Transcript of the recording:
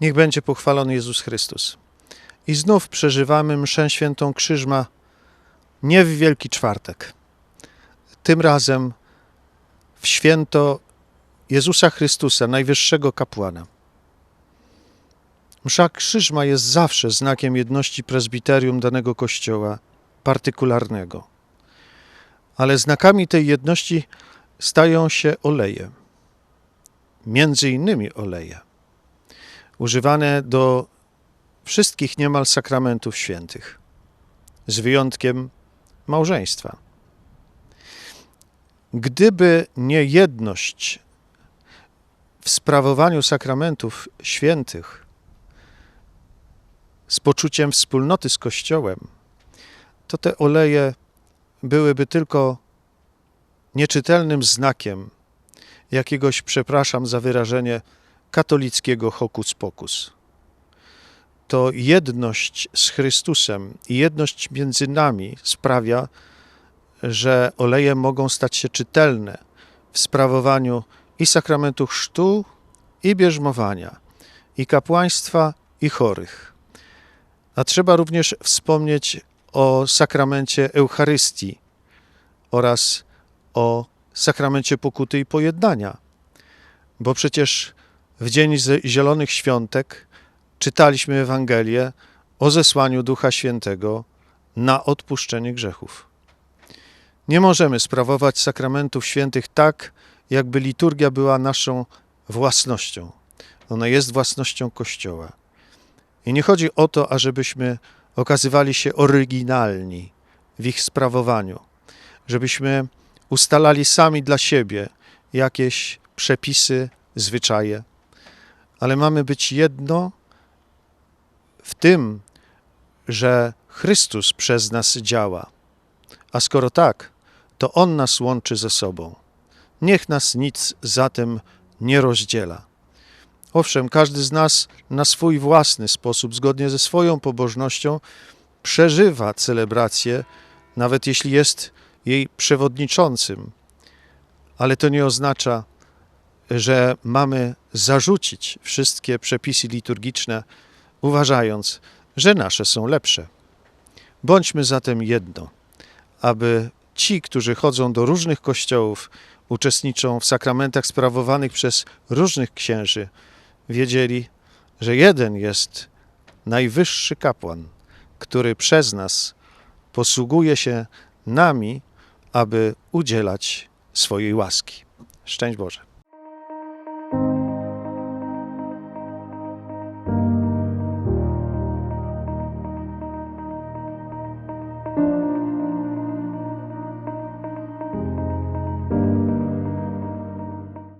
Niech będzie pochwalony Jezus Chrystus. I znów przeżywamy mszę świętą Krzyżma nie w Wielki Czwartek. Tym razem w święto Jezusa Chrystusa, najwyższego kapłana. Msza Krzyżma jest zawsze znakiem jedności prezbiterium danego kościoła partykularnego. Ale znakami tej jedności stają się oleje. Między innymi oleje. Używane do wszystkich niemal sakramentów świętych, z wyjątkiem małżeństwa. Gdyby nie jedność w sprawowaniu sakramentów świętych z poczuciem wspólnoty z Kościołem, to te oleje byłyby tylko nieczytelnym znakiem jakiegoś, przepraszam za wyrażenie, katolickiego hokus pokus. To jedność z Chrystusem i jedność między nami sprawia, że oleje mogą stać się czytelne w sprawowaniu i sakramentu chrztu, i bierzmowania, i kapłaństwa, i chorych. A trzeba również wspomnieć o sakramencie Eucharystii oraz o sakramencie pokuty i pojednania, bo przecież w Dzień Zielonych Świątek czytaliśmy Ewangelię o zesłaniu Ducha Świętego na odpuszczenie grzechów. Nie możemy sprawować sakramentów świętych tak, jakby liturgia była naszą własnością. Ona jest własnością Kościoła. I nie chodzi o to, ażebyśmy okazywali się oryginalni w ich sprawowaniu, żebyśmy ustalali sami dla siebie jakieś przepisy, zwyczaje, ale mamy być jedno w tym, że Chrystus przez nas działa. A skoro tak, to On nas łączy ze sobą. Niech nas nic zatem nie rozdziela. Owszem, każdy z nas na swój własny sposób, zgodnie ze swoją pobożnością, przeżywa celebrację, nawet jeśli jest jej przewodniczącym, ale to nie oznacza, że mamy zarzucić wszystkie przepisy liturgiczne, uważając, że nasze są lepsze. Bądźmy zatem jedno, aby ci, którzy chodzą do różnych kościołów, uczestniczą w sakramentach sprawowanych przez różnych księży, wiedzieli, że jeden jest najwyższy kapłan, który przez nas posługuje się nami, aby udzielać swojej łaski. Szczęść Boże.